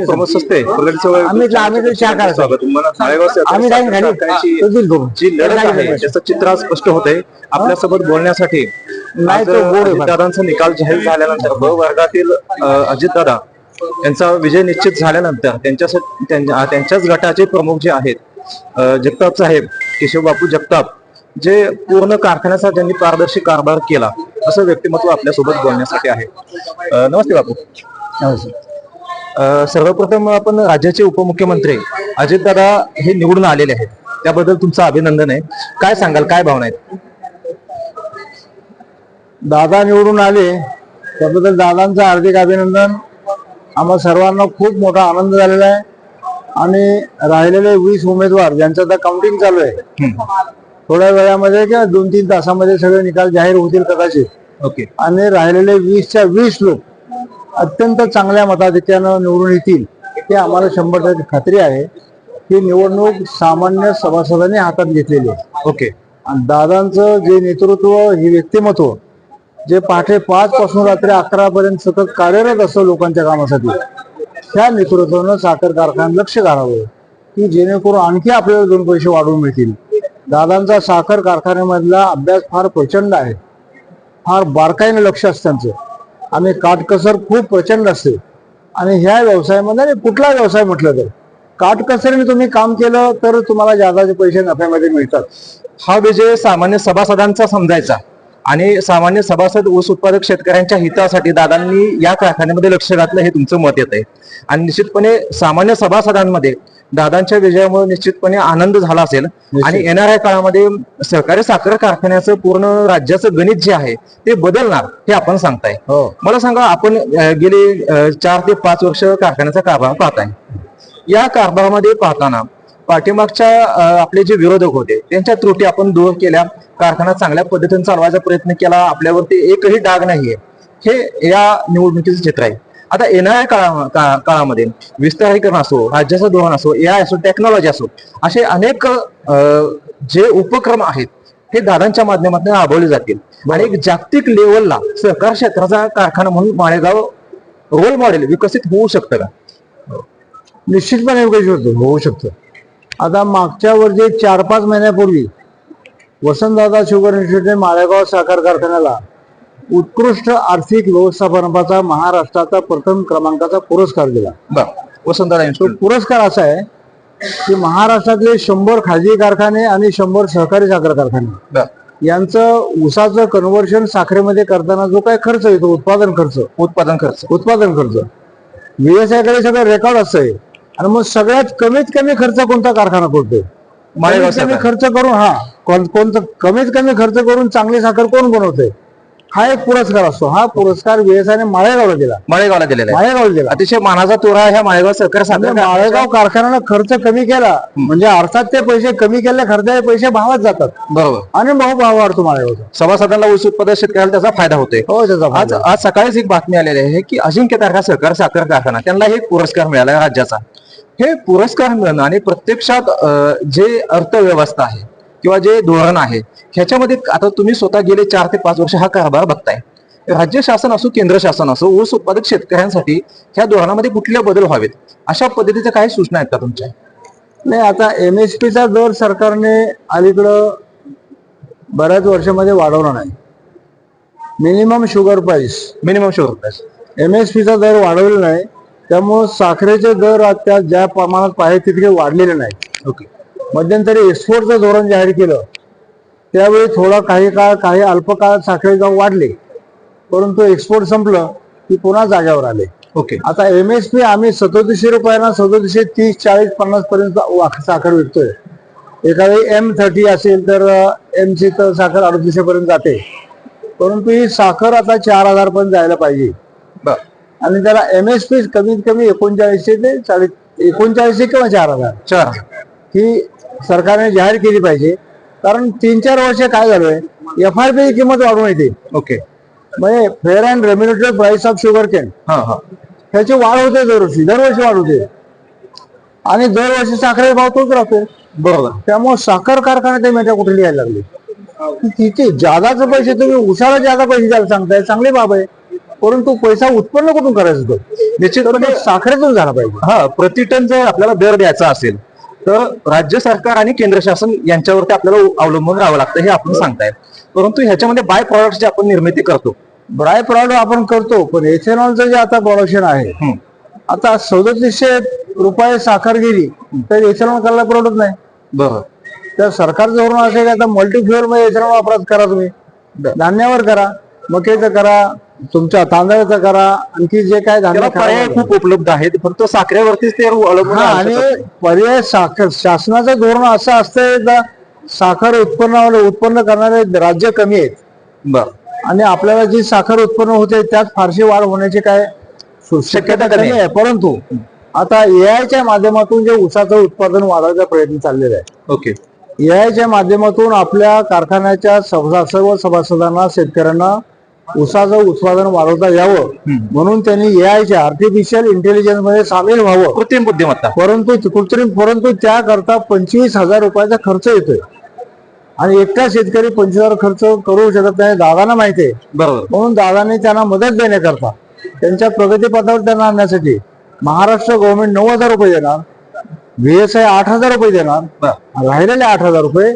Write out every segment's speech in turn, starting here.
प्रमोद सस्ते आम्ही आम्ही आम्ही तो दिल. जी लढत आहे. त्याचं चित्र आज स्पष्ट होतंय आपल्यासोबत बोलण्यासाठी नाही. दादांचा निकाल जाहीर झाल्यानंतर ब वर्गातील अजित दादा यांचा विजय निश्चित झाल्यानंतर त्यांच्यासाठी त्यांच्या- त्यांच्याच गटाचे प्रमुख जे आहेत जगताप साहेब केशव बापू जगताप जे पूर्ण कारखान्याचा ज्यांनी पारदर्शी कारभार केला असं व्यक्तिमत्व आपल्यासोबत बोलण्यासाठी आहे नमस्ते बापू अ, सर्वप्रथम आपण राज्याचे उपमुख्यमंत्री अजितदादा हे निवडून आलेले आहेत. त्याबद्दल तुमचं अभिनंदन आहे. काय सांगाल? काय भावना आहेत? दादा निवडून आले. त्याबद्दल दादांचं हार्दिक अभिनंदन. आम्हा सर्वांना खूप मोठा आनंद झालेला आहे. आणि राहिलेले वीस उमेदवार ज्यांचं आता काउंटिंग चालू आहे. थोड्या वेळामध्ये किंवा दोन तीन तासामध्ये सगळे निकाल जाहीर होतील कदाचित. ओके. आणि राहिलेले वीसच्या वीस लोक अत्यंत चांगल्या मताधिक्यानं निवडून येतील हे आम्हाला शंभर टक्के खात्री आहे. ही निवडणूक सामान्य सभासदांनी हातात घेतलेली आहे. ओके. आणि दादांचं जे नेतृत्व हे व्यक्तिमत्व जे पहाटे पाच पासून रात्री अकरा पर्यंत सतत कार्यरत असतं लोकांच्या कामासाठी त्या नेतृत्वानं साखर कारखान्यात लक्ष घालावं की जेणेकरून आणखी आपल्याला दोन पैसे वाढवून मिळतील. दादांचा साखर कारखान्यामधला अभ्यास फार प्रचंड आहे. फार बारकाईनं लक्ष असतं त्यांचं. आणि काटकसर खूप प्रचंड असते. आणि ह्या व्यवसायामध्ये आणि कुठला व्यवसाय म्हटलं तर काटकसरीने तुम्ही काम केलं तर तुम्हाला जादाचे पैसे नफ्यामध्ये मिळतात. हा विजय सामान्य सभासदांचा समजायचा. आणि सामान्य सभासद ऊस उत्पादक शेतकऱ्यांच्या हितासाठी दादांनी या कारखान्यामध्ये लक्ष घातलं हे तुमचं मत येत आहे आणि निश्चितपणे सामान्य सभासदांमध्ये दादांच्या विजयामुळे निश्चितपणे आनंद झाला असेल. आणि येणाऱ्या काळामध्ये सहकारी साखर कारखान्याचं पूर्ण राज्याचं गणित जे आहे ते बदलणार हे आपण सांगताय. हो. मला सांगा आपण गेले चार ते पाच वर्ष कारखान्याचा कारभार पाहताय. या कारभारामध्ये पाहताना पाठीमागच्या आपले जे विरोधक होते त्यांच्या त्रुटी आपण दूर केल्या. कारखाना चांगल्या पद्धतीने चालवायचा प्रयत्न केला. आपल्यावरती एकही डाग नाहीये. हे या निवडणुकीचं चित्र आहे. आता येणाऱ्या काळा का- काळामध्ये विस्तारीकरण असो राज्याचं धोरण असो ए आय असो टेक्नॉलॉजी असो असे अनेक जे उपक्रम आहेत हे दादांच्या माध्यमातून राबवले जातील. आणि एक जागतिक लेवलला सहकार क्षेत्राचा कारखाना म्हणून माळेगाव रोल मॉडेल विकसित होऊ शकतं का? निश्चितपणे विकसित होऊ शकतं. आता मागच्या वर्षी चार पाच महिन्यापूर्वी वसंतदादा शुगर इन्स्टिट्यूटने माळेगाव साखर कारखान्याला उत्कृष्ट आर्थिक व्यवस्थापनाचा महाराष्ट्राचा प्रथम क्रमांकाचा पुरस्कार दिला. तो पुरस्कार असा आहे की महाराष्ट्रातले शंभर खाजगी कारखाने आणि शंभर सहकारी साखर कारखाने. यांचं ऊसाचं कन्व्हर्शन साखरेमध्ये करताना जो काही खर्च येतो उत्पादन खर्च. उत्पादन खर्च. उत्पादन खर्च. व्यवसायाकडे सगळं रेकॉर्ड असतंय. आणि मग सगळ्यात कमीत कमी खर्च कोणता कारखाना करतोय? कमी. खर्च करून हा. कोण- कोणतं कमीत कमी खर्च करून चांगली साखर कोण बनवतोय? हा एक पुरस्कार असतो. हा पुरस्कार व्यवसायाने माळेगावला दिला. माळेगावला दिलेला आहे. माळेगावला दिला. अतिशय मानाचा तोरा ह्या माळेगाव सहकार साखर म्हणजे माळेगाव कारखान्यानं खर्च कमी केला. म्हणजे अर्थात ते पैसे कमी केले खर्चाचे पैसे भावात जातात. बरोबर. आणि भाव भाव वाढतो माळेगावचा. सभासदांना ऊस उत्पादक शेतकऱ्याला त्याचा फायदा होतोय. हो त्याचा आज. आज सकाळीच एक बातमी आलेली आहे की अजिंक्य तारखा सहकार साखर कारखाना त्यांना हे पुरस्कार मिळाला राज्याचा. हे पुरस्कार मिळणं आणि प्रत्यक्षात अं, जे अर्थव्यवस्था आहे किंवा जे धोरण आहे ह्याच्यामध्ये आता तुम्ही स्वतः गेले चार ते पाच वर्ष हा कारभार बघताय. राज्य शासन असो केंद्र शासन असो ऊस उत्पादक शेतकऱ्यांसाठी ह्या धोरणामध्ये कुठले बदल व्हावेत? अशा पद्धतीच्या काही सूचना आहेत का तुमच्या? नाही आता एमएसपी चा दर सरकारने अलीकडं बऱ्याच वर्षामध्ये वाढवला नाही. Minimum sugar price minimum sugar price MSP चा दर वाढवलेला नाही. त्यामुळे साखरेचे दर आता ज्या प्रमाणात पाहिजे तितके वाढलेले नाही ओके मध्यंतरी एक्सपोर्टचं धोरण जाहीर केलं. त्यावेळी थोडा काही काळ काही अल्पकाळात साखरे भाव वाढले. परंतु एक्सपोर्ट संपलं की पुन्हा जाग्यावर आले. ओके. आता एमएसपी आम्ही सदोतीसशे रुपयांना सदोतीसशे तीस चाळीस पन्नास पर्यंत साखर विकतोय. एखादी एम थर्टी असेल तर एम ची तर साखर अडतीसशे पर्यंत जाते. परंतु ही साखर आता चार हजार पर्यंत जायला पाहिजे. आणि त्याला एमएसपी कमीत कमी एकोणचाळीसशे ते चाळीस एकोणचाळीसशे किंवा चार हजार. चार ही सरकारने जाहीर केली पाहिजे. कारण तीन चार वर्ष काय झालंय एफ आर पी किंमत वाढून येते. ओके. म्हणजे fair and remunerated price of sugar cane हा हा. ह्याची वाढ होते दरवर्षी दरवर्षी वाढ होते. आणि दरवर्षी साखरेचा भाव तोच राहतो. बरोबर. त्यामुळे साखर कारखान्यात मेटा कुठे यायला लागले? तिथे जादाचे पैसे तुम्ही उसाला जादा पैसे द्यायला सांगताय चांगली बाब आहे. परंतु पैसा उत्पन्न कुठून करायचं तो? निश्चितपणे साखरेतून झाला पाहिजे. हा प्रति टन जर आपल्याला दर द्यायचा असेल तर राज्य सरकार आणि केंद्र शासन यांच्यावरती आपल्याला अवलंबून राहावं लागतं हे आपण सांगताय परंतु ह्याच्यामध्ये बाय प्रॉडक्ट जे आपण निर्मिती करतो. ड्राय प्रॉडक्ट आपण करतो पण एथेनॉलचं जे आता प्रोडक्शन आहे. आता सदतीसशे रुपये साखर गेली तर एथेनॉल करायला परवडत नाही. बरोबर तर सरकारचं धोरण असं आहे की आता मल्टीफ्युअलमध्ये एथेनॉल वापरात करा तुम्ही. धान्यावर करा मक्याचं करा तुमच्या तांदळाचं करा आणखी जे काय धान्य त्याला पर्याय खूप उपलब्ध आहेत फक्त साखरेवरतीच ते अवलंबून हा आणि. पर्याय साखर शासनाचं धोरण असं असतंय का साखर उत्पन्न उत्पन्न करणारे राज्य कमी आहेत. बरं. आणि आपल्याला जी साखर उत्पन्न होते त्यात फारशी वाढ होण्याची काय शक्यता कमी आहे. परंतु आता एआयच्या माध्यमातून जे ऊसाचं उत्पादन वाढवायचा प्रयत्न चाललेला आहे. ओके. एआयच्या माध्यमातून आपल्या कारखान्याच्या सभा- सर्व सभासदांना शेतकऱ्यांना ऊसाचं उत्पादन वाढवता यावं. म्हणून त्यांनी एआयच्या आर्टिफिशियल इंटेलिजन्समध्ये सामील व्हावं. कृत्रिम बुद्धिमत्ता. परंतु कृत्रिम परंतु त्याकरता पंचवीस हजार रुपयाचा खर्च येतोय. आणि एकटा शेतकरी पंचवीस हजार खर्च करू शकत नाही दादांना माहिती आहे. बरोबर. म्हणून दादांनी त्यांना मदत देण्याकरता त्यांच्या प्रगतीपथावर त्यांना आणण्यासाठी महाराष्ट्र गव्हर्नमेंट नऊ हजार रुपये देणार व्हीएसआय आठ हजार रुपये देणार. राहिलेले आठ हजार रुपये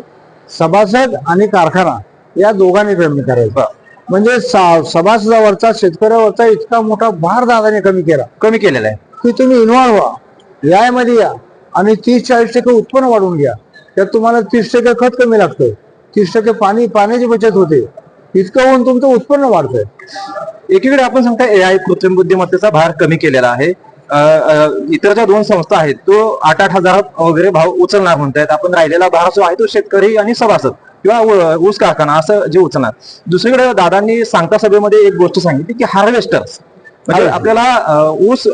सभासद आणि कारखाना या दोघांनी पेमेंट करायचं. म्हणजे सा- सभासदावरचा शेतकऱ्यावरचा इतका मोठा भार दादाने कमी केला. कमी केलेला आहे. की तुम्ही इन्व्हॉल्व्ह व्हा. या मध्ये या. आणि तीस चाळीस टक्के उत्पन्न वाढवून घ्या. त्यात तुम्हाला तीस टक्के खत कमी लागतं तीस टक्के पाणी पाण्याची बचत होते. इतकं होऊन तुमचं उत्पन्न वाढतंय. एकीकडे आपण सांगता एआय कृत्रिम बुद्धिमत्तेचा भार कमी केलेला आहे. इतर ज्या दोन संस्था आहेत. तो आठ आठ हजार वगैरे भाव उचलणार म्हणतायत. आपण राहिलेला भार जो आहे तो शेतकरी आणि सभासद. किंवा ऊस कारखाना असं जे उचलणार. दुसरीकडे दादांनी सांगता सभेमध्ये एक गोष्ट सांगितली की हार्वेस्टर्स म्हणजे आपल्याला ऊस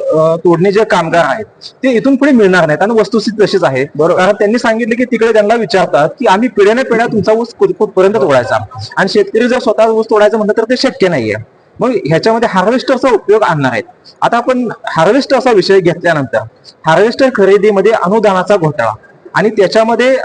तोडणे जे कामगार आहेत ते इथून पुढे मिळणार नाहीत आणि वस्तुस्थिती तशीच आहे. कारण त्यांनी सांगितलं की तिकडे त्यांना विचारतात की आम्ही पिढ्याने पिढ्या तुमचा ऊस कुठ- कुठपर्यंत तोडायचा. आणि शेतकरी जर स्वतः ऊस तोडायचं म्हणलं तर ते शक्य नाहीये. मग ह्याच्यामध्ये हार्वेस्टरचा उपयोग आणणार आहेत. आता आपण हार्वेस्टर असा विषय घेतल्यानंतर हार्वेस्टर खरेदीमध्ये अनुदानाचा घोटाळा. आणि त्याच्यामध्ये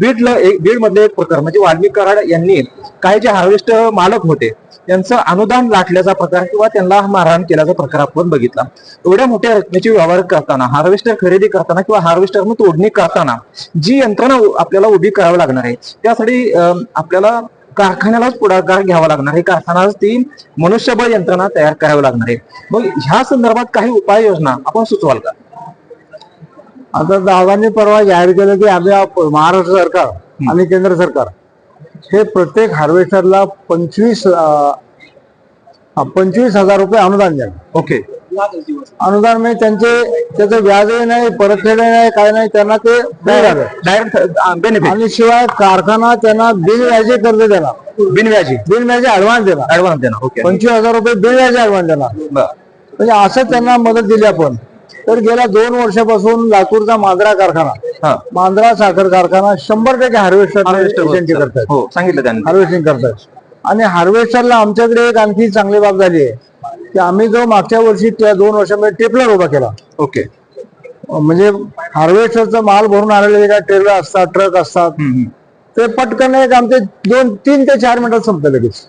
बीडला एक बीडमधले एक प्रकार म्हणजे वाल्मिक कराड यांनी काही जे हार्वेस्टर मालक होते त्यांचं अनुदान लाटल्याचा प्रकार किंवा त्यांना मारहाण केल्याचा प्रकार आपण बघितला. एवढ्या मोठ्या रकमेची व्यवहार करताना हार्वेस्टर खरेदी करताना किंवा हार्वेस्टर तोडणी करताना जी यंत्रणा आपल्याला उभी करावी लागणार आहे त्यासाठी आपल्याला कारखान्यालाच पुढाकार घ्यावा लागणार आहे. कारखान्यालाच ती मनुष्यबळ यंत्रणा तयार करावी लागणार आहे. मग ह्या संदर्भात काही उपाययोजना आपण सुचवाल का? आता दादांनी परवा जाहीर केलं की आम्ही महाराष्ट्र सरकार आणि केंद्र सरकार हे प्रत्येक हार्वेस्टरला पंचवीस पंचवीस हजार रुपये अनुदान देणार ओके. अनुदान म्हणजे त्यांचे त्याचं व्याजही नाही परतफेडही नाही काय नाही त्यांना ते. डायरेक्ट आणि शिवाय कारखाना त्यांना बिनव्याजी कर्ज देणार. बिनव्याजी. बिनव्याजी ऍडव्हान्स देणार. ऍडव्हान्स देणार पंचवीस हजार रुपये बिनव्याजी ऍडव्हान्स देणार. म्हणजे असं त्यांना मदत दिली आपण. तर गेल्या दोन वर्षापासून लातूरचा मांजरा कारखाना हा. मांजरा साखर कारखाना शंभर टक्के हार्वेस्टर करतात. हो सांगितलं त्यांनी. हार्वेस्टिंग करतात. आणि हार्वेस्टरला आमच्याकडे एक आणखी चांगली बाब झाली आहे. की आम्ही जो मागच्या वर्षी त्या दोन वर्षामध्ये टेपलर उभा केला. ओके. म्हणजे हार्वेस्टरचा माल भरून आलेले जे काय ट्रेलर असतात ट्रक असतात ते पटकन एक आमचे दोन तीन ते चार मिनिटात संपतं लगेच.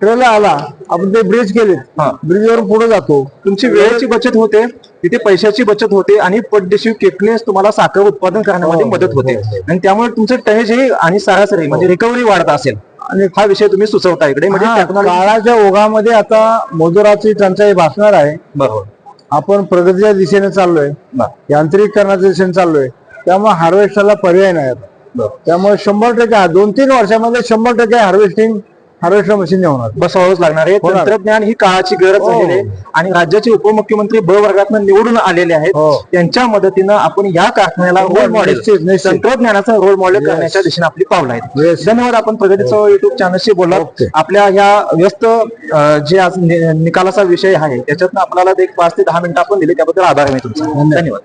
ट्रेलर आला आपण ते ब्रिज केले हा. ब्रिजवरून पुढे जातो. तुमची वेळेची बचत होते? तिथे पैशाची बचत होते आणि पटदेशी किटनेस तुम्हाला साखर उत्पादन करण्यामध्ये हो, मदत होते. हो, हो. आणि त्यामुळे तुमचं टनेज हे आणि सरासरी म्हणजे रिकव्हरी वाढत असेल. आणि हा विषय तुम्ही सुचवता इकडे. म्हणजे काळाच्या ओघामध्ये आता मजुराची टंचाई भासणार आहे. बरोबर. आपण प्रगतीच्या दिशेने चाललोय. बरं. यांत्रिकीकरणाच्या दिशेने चाललोय. त्यामुळे हार्वेस्टरला पर्याय नाही आता. त्यामुळे शंभर टक्के दोन तीन वर्षामध्ये शंभर टक्के हार्वेस्टिंग हार्वेस्टर मशीन होणार बसवावंच लागणार आहे होणार. तंत्रज्ञान ही काळाची गरज हो. आहे आणि राज्याचे उपमुख्यमंत्री ब वर्गातून निवडून आलेले आहेत हो. त्यांच्या मदतीनं आपण या कारखान्याला रोल मॉडेल निश्चित, निश्चित. तंत्रज्ञानाचा रोल मॉडेल. करण्याच्या दिशेने आपली पावलं आहेत Yes. धन्यवाद आपण प्रगतीचं युट्यूब चॅनलशी Okay. आपल्या ह्या व्यस्त अं, जे आज नि- निकालाचा विषय आहे त्याच्यातनं आपल्याला एक पाच ते दहा मिनिटं आपण दिले त्याबद्दल आभार आहे तुमचा. धन्यवाद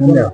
धन्यवाद